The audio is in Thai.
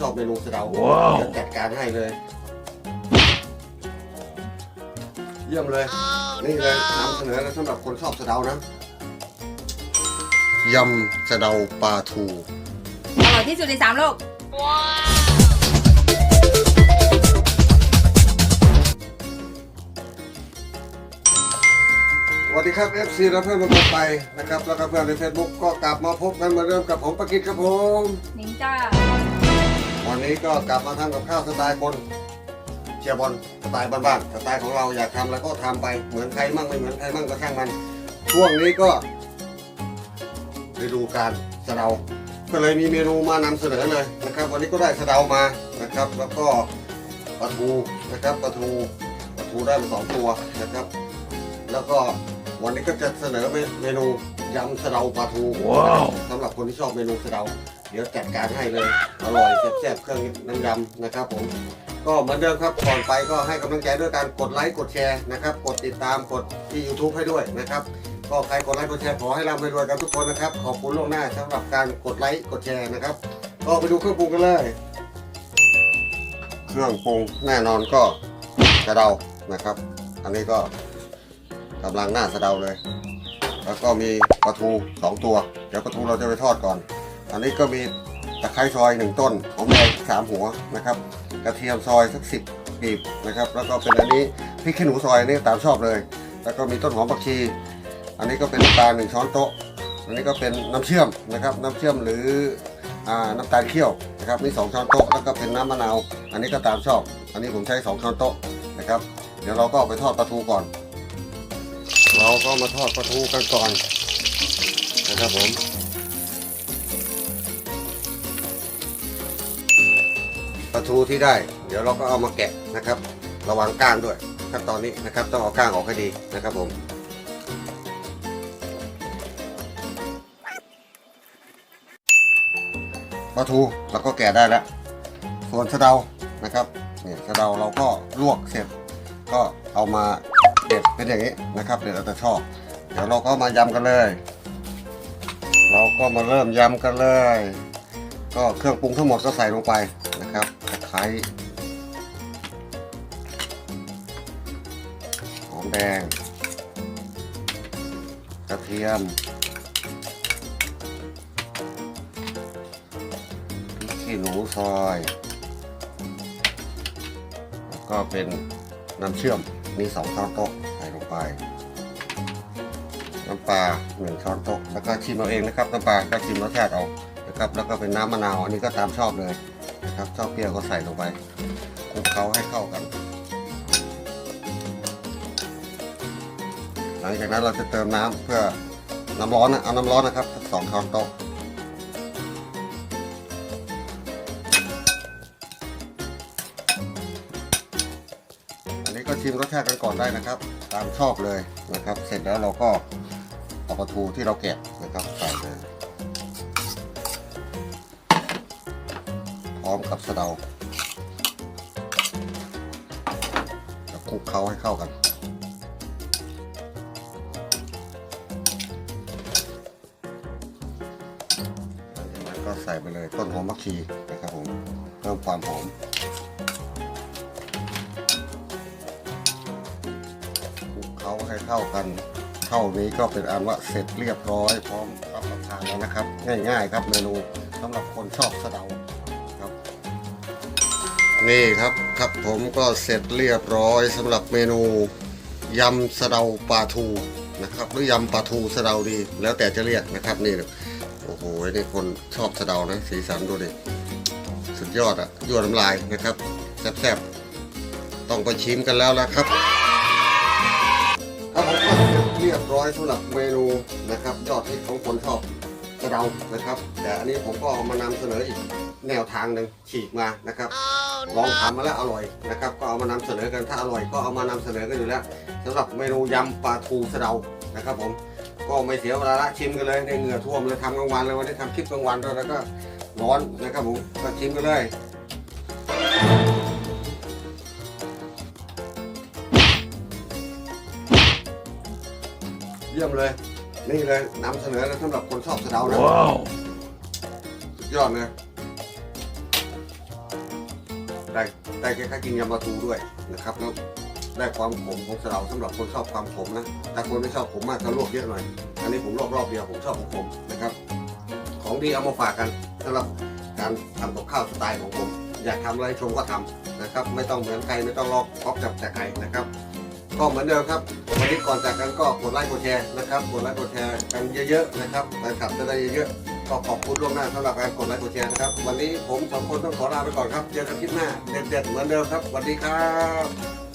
ชอบเมนูสะเดาว้าว จะจัดการให้เลย เยี่ยมเลย นี่เลยนำเสนอแล้วสำหรับคนชอบสะเดานะยำสะเดาปลาทู อร่อยที่สุดในสามโลก สวัสดีครับ FC และเพื่อนทุกไปนะครับ แล้วก็เพื่อนใน Facebook ก็กลับมาพบกันเหมาเริ่มกับผมประกิตครับผม นิงจ้า วันนี้ก็กลับมาทำกับข้าวสไตล์คนเชียร์บอลสไตล์บ้านๆสไตล์ของเราอยากทำแล้วก็ทำไปเหมือนใครมั่งไม่เหมือนใครมั่งก็ช่างมัน ช่วงนี้ก็ฤดูการสะเดา ก็เลยมีเมนูมานำเสนอเลยนะครับ วันนี้ก็ได้สะเดามานะครับ แล้วก็ปลาทูนะครับปลาทูปลาทูได้มาสองตัวนะครับ แล้วก็วันนี้ก็จะเสนอเมนูยำสะเดาปลาทูว้าวสำหรับคนที่ชอบเมนูสะเดาเดี๋ยวจัดการให้เลยอร่อยแซ่บๆเครื่องน้ำยำนะครับผมก็เหมือนเดิมครับก่อนไปก็ให้กำลังใจด้วยการกดไลค์กดแชร์นะครับกดติดตามกดที่ YouTube ให้ด้วยนะครับก็ใครกดไลค์กดแชร์ขอให้ร่ำรวยกันทุกคนนะครับขอบคุณล่วงหน้าสำหรับการกดไลค์กดแชร์นะครับก็ไปดูเครื่องปรุงกันเลย เครื่องปรุงแน่นอนก็สะเดานะครับ อันนี้ก็กำลังหน้าสะเดาเลย แล้วก็มีปลาทูสองตัว เดี๋ยวปลาทูเราจะไปทอดก่อน อันนี้ก็มีตะไคร้ซอยหนึ่งต้นหอมแดงสามหัวนะครับ กระเทียมซอยสักสิบปีบนะครับ แล้วก็เป็นอันนี้พริกขี้หนูซอยนี่ตามชอบเลย แล้วก็มีต้นหอมผักชี อันนี้ก็เป็นน้ำตาลหนึ่งช้อนโต๊ะ อันนี้ก็เป็นน้ำเชื่อมนะครับ น้ำเชื่อมหรืออ่าน้ำตาลเคี่ยวนะครับนี่สองช้อนโต๊ะแล้วก็เป็นน้ำมะนาว อันนี้ก็ตามชอบ อันนี้ผมใช้สองช้อนโต๊ะนะครับ เดี๋ยวเราก็ไปทอดปลาทูก่อน เราก็มาทอดปลาทูกันก่อนนะครับผม ทูที่ได้ เดี๋ยวเราก็เอามาแกะนะครับ ระวังก้างด้วยขั้นตอนนี้นะครับ ต้องเอาก้างออกให้ดีนะครับผมปลาทูเราก็แกะได้แล้ว ส่วนสะเดานะครับเนี่ยสะเดาเราก็ลวกเสร็จ ก็เอามาเด็ดเป็นอย่างนี้นะครับเดี๋ยวเราจะชอบ เดี๋ยวเราก็มายำกันเลย เราก็มาเริ่มยำกันเลย ก็เครื่องปรุงทั้งหมดก็ใส่ลงไปนะครับ ไคร้หอมแดง กระเทียมพริกขี้หนูซอย แล้วก็เป็นน้ำเชื่อมมีสองช้อนโต๊ะใส่ลงไป น้ำปลาหนึ่งช้อนโต๊ะแล้วก็ชิมเอาเองนะครับน้ำปลาก็ชิมรสชาติเอานะครับแล้วก็เป็นน้ำมะนาวอันนี้ก็ตามชอบเลย นะครับชอบเปรี้ยวก็ใส่ลงไปคลุกเคล้าให้เข้ากัน หลังจากนั้นเราจะเติมน้ำเพื่อน้ำร้อนนะเอาน้ำร้อนนะครับสองช้อนโต๊ะอันนี้ก็ชิมรสชาติกันก่อนได้นะครับ ตามชอบเลยนะครับ เสร็จแล้วเราก็เอาปลาทูที่เราแกะนะครับใส่เลย อมกับสะเดาแล้วคลุกเคล้าให้เข้ากันหลังจากนั้นก็ใส่ไปเลยต้นหอมมักชีนะครับผมเพิ่มความหอมคลุกเคล้าให้เข้ากันเท่านี้ก็เป็นอันว่าเสร็จเรียบร้อยพร้อมรับประทานแล้วนะครับ ง่ายๆครับเมนูสำหรับคนชอบสะเดา นี่ครับครับผมก็เสร็จเรียบร้อยสำหรับเมนูยำสะเดาปลาทูนะครับหรือยำปลาทูสะเดาดีแล้วแต่จะเรียกนะครับนี่โอ้โหนี่คนชอบสะเดานะสีสันดูดิสุดยอดอะยั่วน้ำลายนะครับแซ่บๆต้องไปชิมกันแล้วละครับครับผมเรียบร้อยสำหรับเมนูนะครับยอดฮิตของคนชอบสะเดานะครับ แต่อันนี้ผมก็เอามานำเสนออีกแนวทางหนึ่งฉีกมานะครับ ลองทำมาแล้วอร่อยนะครับ ก็เอามานำเสนอกันถ้าอร่อยก็เอามานำเสนอกันอยู่แล้วสำหรับเมนูยำปลาทูสะเดานะครับผมก็ไม่เสียเวลาละชิมกันเลยในเหงื่อท่วมเลยทำกลางวันเลยวันนี้ทำคลิปกลางวันด้วยแล้วก็ร้อนนะครับผมก็ชิมกันเลยเยี่ยมเลย นี่เลยนำเสนอแล้วสำหรับคนชอบสะเดานะว้าวสุดยอดเลย ได้ได้แค่กินยำมาตูด้วยนะครับแล้วได้ความขมของสะเดาสำหรับคนชอบความขมนะแต่คนไม่ชอบขมมากก็ลวกเยอะหน่อย อันนี้ผมลวกรอบเดียวผมชอบของผมนะครับ ของดีเอามาฝากกันสำหรับการทำกับข้าวสไตล์ของผม อยากทำอะไรชมก็ทำนะครับ ไม่ต้องเหมือนใครไม่ต้องลอกก๊อปจับจากใครนะครับก็เหมือนเดิมครับวันนี้ก่อนจากกันก็กดไลค์กดแชร์นะครับกดไลค์กดแชร์กันเยอะๆนะครับแฟนคลับจะได้เยอะๆ ก็ขอบคุณล่วงหน้าสำหรับการกดไลค์กดแชร์นะครับ วันนี้ผมสองคนต้องขอลาไปก่อนครับ เจอกันคลิปหน้า เด็ดๆเหมือนเดิมครับสวัสดีครับ